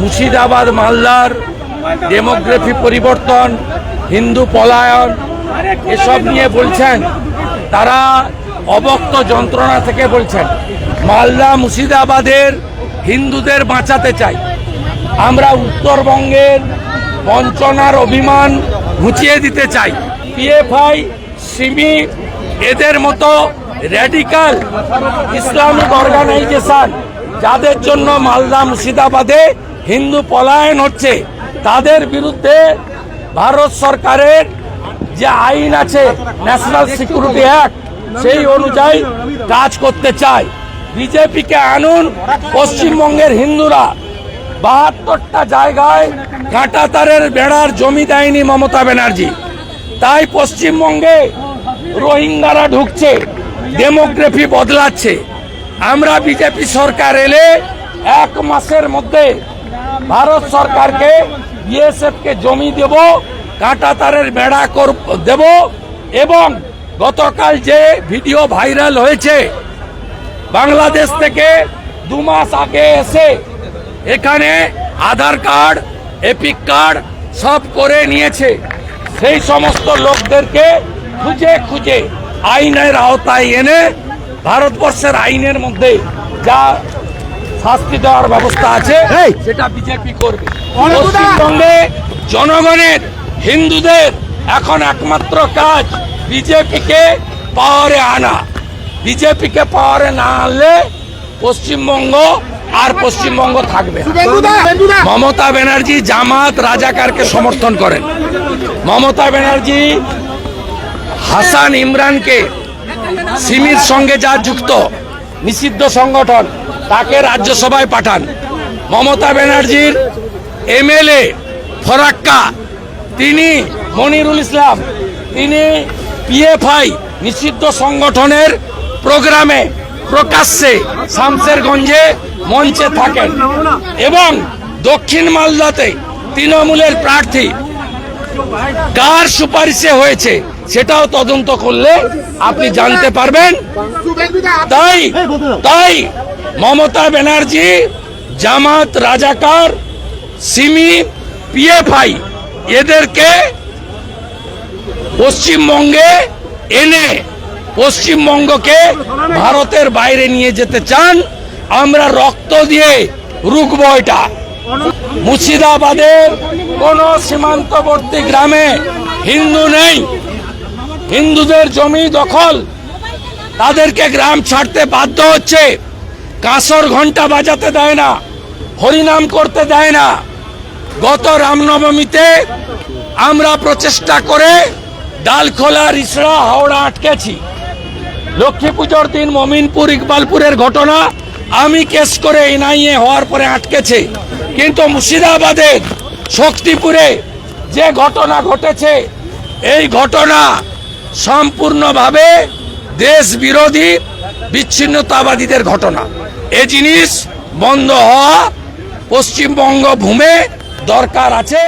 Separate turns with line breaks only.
মুর্শিদাবাদ মালদার ডেমোগ্রাফি পরিবর্তন, হিন্দু পলায়ন, এসব নিয়ে বলছেন। তারা অবক্ত যন্ত্রণা থেকে বলছেন, মালদা মুর্শিদাবাদের হিন্দুদের বাঁচাতে চাই। আমরা উত্তরবঙ্গের বঞ্চনার অভিমান ঘুচিয়ে দিতে চাই। পিএফআই, সিমি, এদের মতো র্যাডিকাল ইসলামিক অর্গানাইজেশন, যাদের জন্য মালদা মুর্শিদাবাদে হিন্দু পলায়ন হচ্ছে। তাদের বিরুদ্ধে ভারত সরকারের যে আইন আছে ন্যাশনাল সিকিউরিটি অ্যাক্ট সেই অনুযায়ী কাজ করতে চায়। বিজেপিকে আনুন, পশ্চিমবঙ্গের হিন্দুরা। বাহাত্তরটা জায়গায় কাঁটাতারের বেড়ার জমি দেয়নি মমতা ব্যানার্জি। তাই পশ্চিমবঙ্গে রোহিঙ্গারা ঢুকছে, ডেমোগ্রাফি বদলাচ্ছে। আমরা বিজেপি সরকার এলে এক মাসের মধ্যে ভারত সরকারকে বিএসএফ কে জমি দেব, কাঁটাতারের বেড়া কর দেব এবং গতকাল যে ভিডিও ভাইরাল হয়েছে, বাংলাদেশ থেকে দু মাস আগে এসে এখানে আধার কার্ড, এপিক কার্ড সব করে নিয়েছে। সেই সমস্ত লোকদেরকে খুঁজে খুঁজে আইনের আওতায় এনে ভারতবর্ষের আইনের মধ্যে যা শাস্তি দেওয়ার ব্যবস্থা আছে সেটা বিজেপি করবে। পশ্চিমবঙ্গে জনগণের হিন্দুদের এখন একমাত্র কাজ বিজেপিকে পাওয়ারে আনা। বিজেপিকে পাওয়ারে না আনলে পশ্চিমবঙ্গ আর পশ্চিমবঙ্গ থাকবে মমতা ব্যানার্জি জামাত রাজাকারকে সমর্থন করেন। মমতা ব্যানার্জি হাসান ইমরানকে সিমির সঙ্গে যা যুক্ত নিষিদ্ধ সংগঠন তাকে রাজ্যসভায় পাঠান। মমতা ব্যানার্জির এমএলএ ফরাক্কা, তিনি মনিরুল ইসলাম, তিনি পিএফআই নিষিদ্ধ সংগঠনের প্রোগ্রামে প্রকাশ্যে শামসেরগঞ্জে মঞ্চে থাকেন এবং দক্ষিণ মালদাতে তৃণমূলের প্রার্থী কার সুপারিশে হয়েছে সেটাও তদন্ত করলে আপনি জানতে পারবেন। তাই তাই মমতা ব্যানার্জি, জামাত, রাজাকার, সিমি, পিএফআই, এদেরকে পশ্চিমবঙ্গে এনে পশ্চিমবঙ্গকে ভারতের বাইরে নিয়ে যেতে চান। আমরা রক্ত দিয়ে রুখবো এটা। মুর্শিদাবাদের কোন সীমান্তবর্তী গ্রামে হিন্দু নেই। হিন্দুদের জমি দখল। তাদেরকে গ্রাম ছাড়তে বাধ্য হচ্ছে। কাঁসর ঘণ্টা বাজাতে দেয় না, হরিনাম করতে দেয় না। গত রামনবমীতে আমরা প্রচেষ্টা করে ডালখোলা রিসড়া হাওড়া আটকেছি। লক্ষ্মী পুজোর দিন মমিনপুর ইকবালপুরের ঘটনা আমি কেস করে এনআইএ হওয়ার পরে আটকেছে। কিন্তু মুর্শিদাবাদের শক্তিপুরে যে ঘটনা ঘটেছে, এই ঘটনা সম্পূর্ণভাবে দেশ বিরোধী বিচ্ছিন্নতাবাদীদের ঘটনা। এ জিনিস বন্ধ হওয়া পশ্চিমবঙ্গ ভূমে দরকার আছে।